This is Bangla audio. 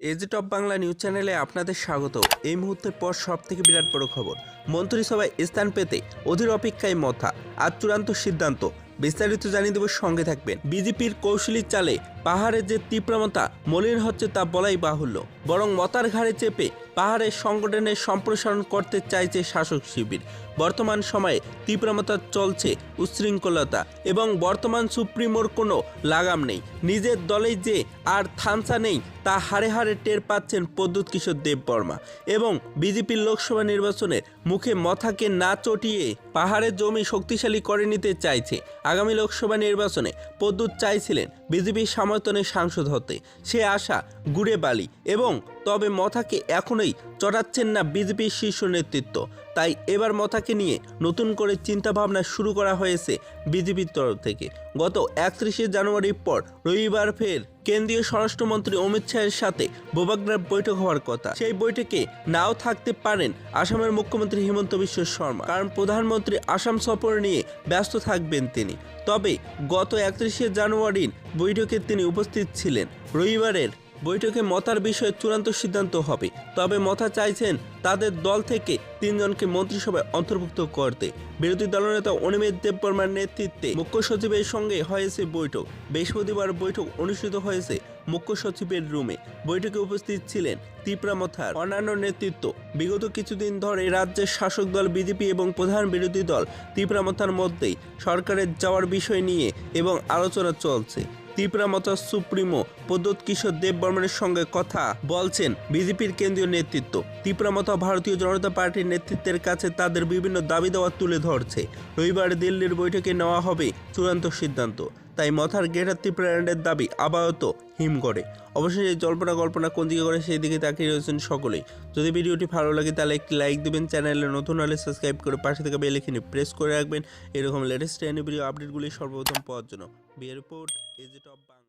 এজি টপ বাংলা নিউজ চ্যানেলে আপনাদের স্বাগত। এই মুহূর্তের পর সব থেকে বিরাট বড় খবর। মন্ত্রিসভায় স্থান পেতে অধীর অপেক্ষায় মথা। আর চূড়ান্ত সিদ্ধান্ত। বিস্তারিত জানিয়ে দেব সঙ্গে থাকবেন। বিজেপির কৌশলী চালে পাহাড়ের যে তীব্রমতা মলিন হচ্ছে তা বলাই বাহুল্য। বরং মতার ঘাড়ে চেপে পাহাড়ের সংগঠনের সম্প্রসারণ করতে চাইছে শাসক শিবির। বর্তমান সময়ে তীব্রমতা চলছে, উচ্ছৃঙ্খলতা এবং বর্তমান সুপ্রিমোর কোনো লাগাম নেই। নিজের দলেই যে আর থানসা নেই, তা হাড়ে হাড়ে টের পাচ্ছেন প্রদ্যুৎ কিশোর দেব বর্মা এবং বিজেপির লোকসভা নির্বাচনের মুখে মথাকে না চটিয়ে পাহাড়ের জমি শক্তিশালী করে নিতে চাইছে। আগামী লোকসভা নির্বাচনে প্রদ্যুৎ চাইছিলেন বিজেপির সমর্থনের সাংসদ হতে। সে আশা, গুড়ে বালি এবং তবে মথাকে এখনোই চটাচ্ছেন না বিজেপির শীর্ষ নেতৃত্ব। তাই এবার মথাকে নিয়ে নতুন করে চিন্তাভাবনা শুরু করা হয়েছে বিজেপির তরফ থেকে। গত একত্রিশে জানুয়ারির পর রবিবার ফের কেন্দ্রীয় স্বরাষ্ট্রমন্ত্রী অমিত শাহের সাথে বোবাগ্রার বৈঠক হওয়ার কথা। সেই বৈঠকে নাও থাকতে পারেন আসামের মুখ্যমন্ত্রী হিমন্ত বিশ্ব শর্মা। কারণ প্রধানমন্ত্রী আসাম সফর নিয়ে ব্যস্ত থাকবেন তিনি। তবে গত একত্রিশে জানুয়ারির বৈঠকে তিনি উপস্থিত ছিলেন। রবিবারের বৈঠকে মতার বিষয়ে চূড়ান্ত সিদ্ধান্ত হবে। তবে মতা চাইছেন তাদের দল থেকে তিনজনকে মন্ত্রিসভায় অন্তর্ভুক্ত করতে। বিরোধী দলনেতা অনিমেষ দেববর্মার নেতৃত্বে মুখ্য সচিবের সঙ্গে হয়েছে বৈঠক। বৃহস্পতিবার বৈঠক অনুষ্ঠিত হয়েছে। মুখ্য সচিবের রুমে বৈঠকে উপস্থিত ছিলেন ত্রিপুরা মথার অন্যান্য নেতৃত্ব। বিগত কিছুদিন ধরে রাজ্যের শাসক দল বিজেপি এবং প্রধান বিরোধী দল ত্রিপুরা মথার মধ্যেই সরকারের যাওয়ার বিষয় নিয়ে এবং আলোচনা চলছে। ত্রিপুরা মতো সুপ্রিমো প্রদ্যোৎ কিশোর দেব বর্মনের সঙ্গে কথা বলছেন বিজেপির কেন্দ্রীয় নেতৃত্ব। ত্রিপুরা মতো ভারতীয় জনতা পার্টির নেতৃত্বের কাছে তাদের বিভিন্ন দাবি দেওয়া তুলে ধরছে। রবিবার দিল্লির বৈঠকে নেওয়া হবে চূড়ান্ত সিদ্ধান্ত। তাই মথার গ্রেটার প্রাণের দাবি আপাতত হিম করে। অবশ্যই এই জল্পনা কল্পনা কোন দিকে করে সেই দিকে তাকিয়ে রয়েছেন সকলেই। যদি ভিডিওটি ভালো লাগে তাহলে একটি লাইক দেবেন, চ্যানেলে নতুন হলে সাবস্ক্রাইব করে পাশে থেকে বেল এখানে প্রেস করে রাখবেন। এরকম লেটেস্ট ট্রেন ভিডিও আপডেটগুলি সর্বপ্রথম পাওয়ার জন্য। বিয়ে রিপোর্ট এজ টপ বাংলা